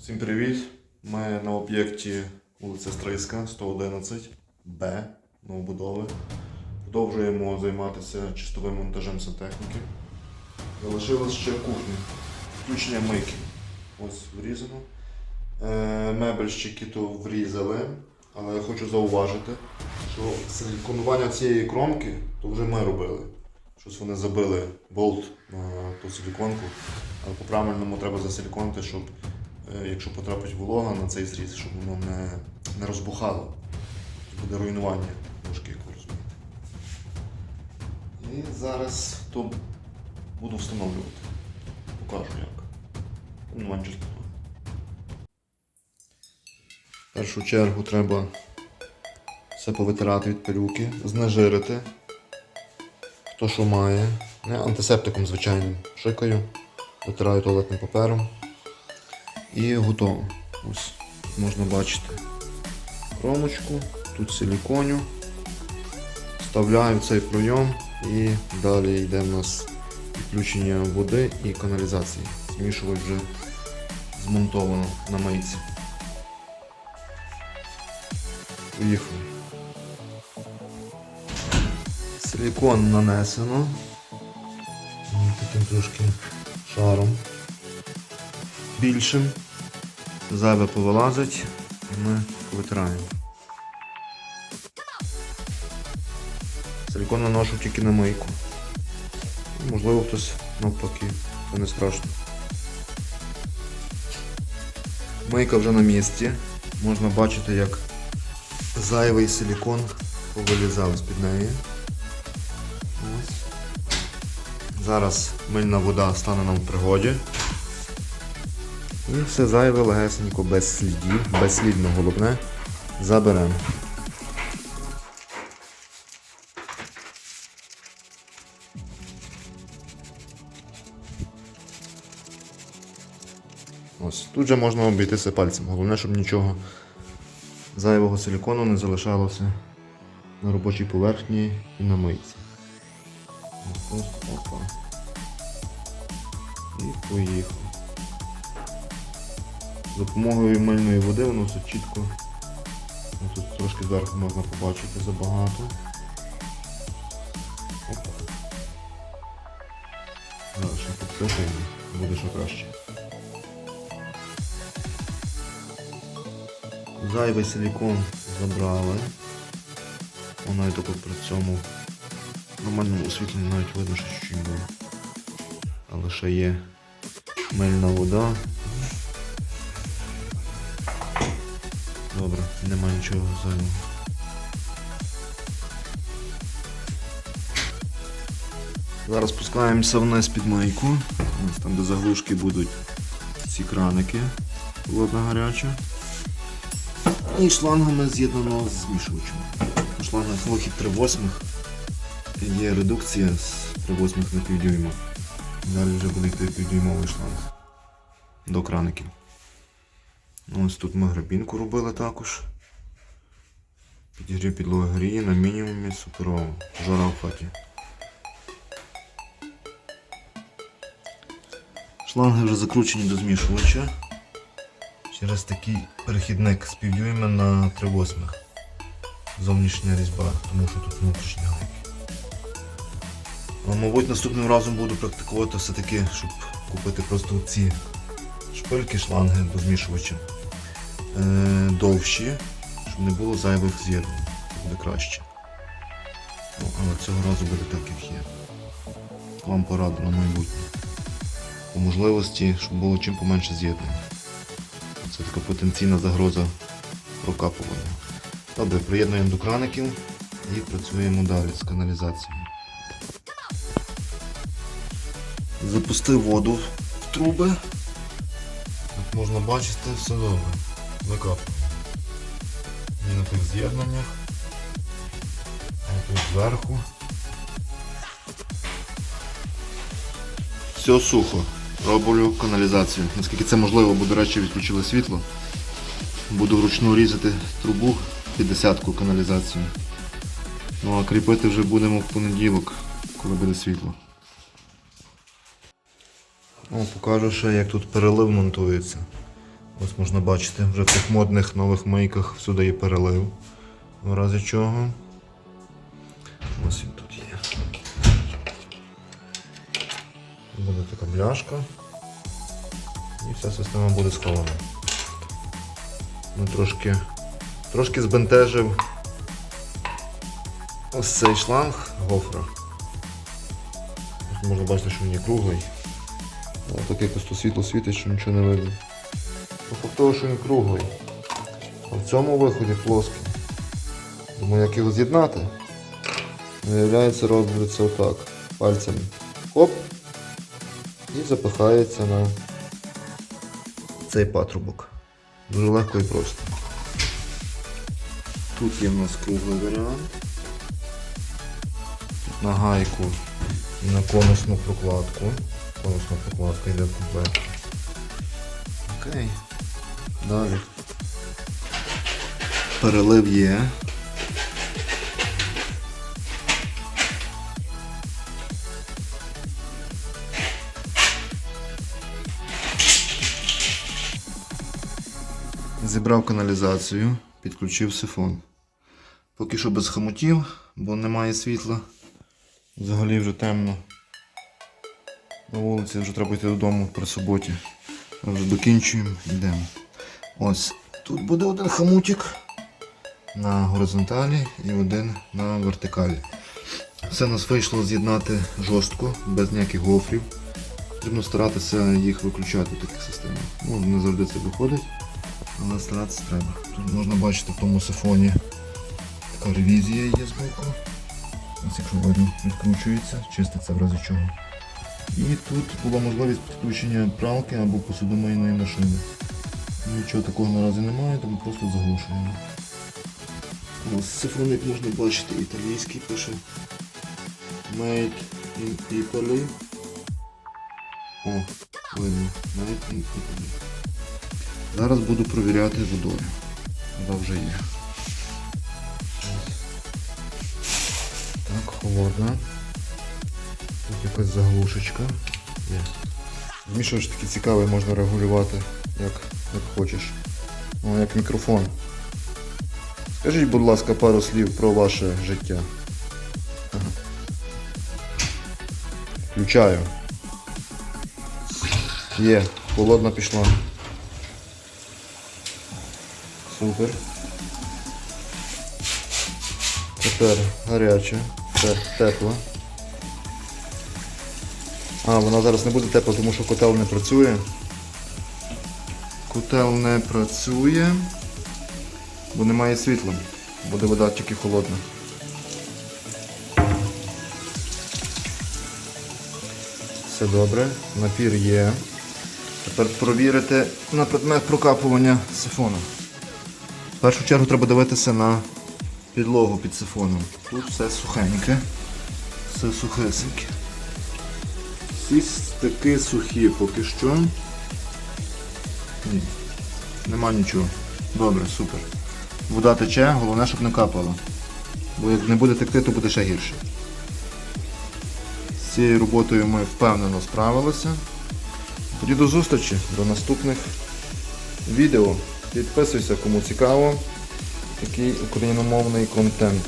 Всім привіт! Ми на об'єкті вулиця Стрийська, 111, Б, новобудови. Продовжуємо займатися чистовим монтажем сантехніки. Залишилось ще кухня. Включення мийки. Ось врізано. Е, Мебельщики то врізали, але я хочу зауважити, що силіконування цієї кромки то вже ми робили. Щось вони забили болт на ту силіконку, але по-правильному треба засиліконити, щоб якщо потрапить волога на цей зріз, щоб воно не, не розбухало. Буде руйнування дошки, як ви розумієте. І зараз то буду встановлювати. Покажу як. Руйнування частотою. В першу чергу треба все повитирати від пилюки, знежирити. Хто що має. Не антисептиком звичайним. Шикаю, витираю туалетним папером. І готово. Ось можна бачити кромочку, тут силіконю. Вставляю цей пройом і далі йде в нас підключення води і каналізації. Змішувач вже змонтовано на мийці. Поїхали. Силікон нанесено. Таким трошки шаром. Більшим. Зайве повилазить і ми повитираємо. Силікон наношу тільки на мийку. Можливо хтось навпаки, це не страшно. Мийка вже на місці. Можна бачити, як зайвий силікон повилізав з-під неї. Ось. Зараз мильна вода стане нам в пригоді. І все зайве легесенько, без слідів, безслідно головне, заберемо. Ось, тут же можна обійтися пальцем. Головне, щоб нічого зайвого силікону не залишалося на робочій поверхні і на мийці. Опа. І поїхав. За допомогою мильної води воно все чітко. Ну, Тут трошки зверху можна побачити забагато. Зараз ще підсипаємо, буде ще краще. Зайвий силікон забрали. Воно і тако при цьому нормальному освітленні навіть видно, що чуть-чуть було. Але ще є мильна вода. Добре, нема нічого зайвого. Зараз спускаємося вниз під мийку. Ось там, де заглушки будуть ці краники. Холодна гаряча. І шлангами з'єднано з змішувачем. На шлангах вихід 3 восьмих. Є редукція з 3 восьмих на півдюйма. Далі вже буде йти півдюймовий шланг до краників. Ось тут ми грабінку робили також. Підігрів підлоги гріє на мінімумі суперово. Жара в хаті. Шланги вже закручені до змішувача. Через такий перехідник з півдюйма на 3 восьмих. Зовнішня різьба, тому що тут внутрішня гайки. Мабуть, наступним разом буду практикувати все-таки, щоб купити просто ці шпильки, шланги до змішувача. Е, довші, щоб не було зайвих з'єднань. Буде краще. Ну, але цього разу буде так, як є. Вам пораду на майбутнє. По можливості, щоб було чим поменше з'єднань. Це така потенційна загроза прокапування. Добре, приєднуємо до краників і працюємо далі з каналізацією. Запустив воду в труби. Як можна бачити, все добре. Викапуємо. І на тих з'єднаннях. Тут зверху. Все сухо. Роблю каналізацію. Наскільки це можливо, бо, до речі, відключили світло. Буду вручну різати трубу під десятку каналізацію. Ну а кріпити вже будемо в понеділок, коли буде світло. О, покажу ще, як тут перелив монтується. Ось можна бачити, вже в тих модних нових мийках всюди є перелив. В разі чого. Ось він тут є. Буде така бляшка. І вся система буде схована. Ну, трошки, трошки збентежив ось цей шланг гофра. Можна бачити, що він є круглий. Але так якось то світло світить, що нічого не видно. Того, що він круглий. А в цьому виході плоский. Думаю, як його з'єднати. Виявляється, робиться отак. Пальцем. Оп. І запихається на цей патрубок. Дуже легко і просто. Тут є в нас круглий варіант. Тут на гайку і на конусну прокладку. Конусна прокладка йде в комплекті. Окей. Далі. Перелив є. Зібрав каналізацію, підключив сифон. Поки що без хомутів, бо немає світла. Взагалі вже темно. На вулиці вже треба йти додому при суботі. Вже докінчуємо, йдемо. Ось тут буде один хомутик на горизонталі і один на вертикалі. Все нас вийшло з'єднати жорстко, без ніяких гофрів. Потрібно старатися їх виключати в таких системах. Ну, не завжди це виходить, але старатися треба. Тут можна бачити в тому сифоні така ревізія є збоку. Ось якщо видно, відкручується, чиститься в разі чого. І тут була можливість підключення пралки або посудомийної машини. Нічого такого наразі немає, тому просто заглушуємо. Ось сифоник можна бачити, італійський пише Made in Italy. О, видно. Made in Italy. Зараз буду провіряти водою. Вода вже є. Так, холодна. Тут якась заглушечка. Є. Змішувач такий цікавий, можна регулювати як, як хочеш. О, як мікрофон. Скажіть, будь ласка, пару слів про ваше життя. Включаю. Є, холодна пішла. Супер. Тепер гаряча. Це тепла. А, вона зараз не буде тепла, тому що котел не працює. Котел не працює, бо немає світла. Буде вода тільки холодна. Все добре, напір є. Тепер провірити на предмет прокапування сифону. В першу чергу треба дивитися на підлогу під сифоном. Тут все сухеньке, все сухесеньке. Всі стики сухі поки що. Ні, нема нічого. Добре, супер. Вода тече, головне, щоб не капало. Бо як не буде текти, то буде ще гірше. З цією роботою ми впевнено справилися. Тоді до зустрічі, до наступних відео. Підписуйся, кому цікаво. Такий україномовний контент.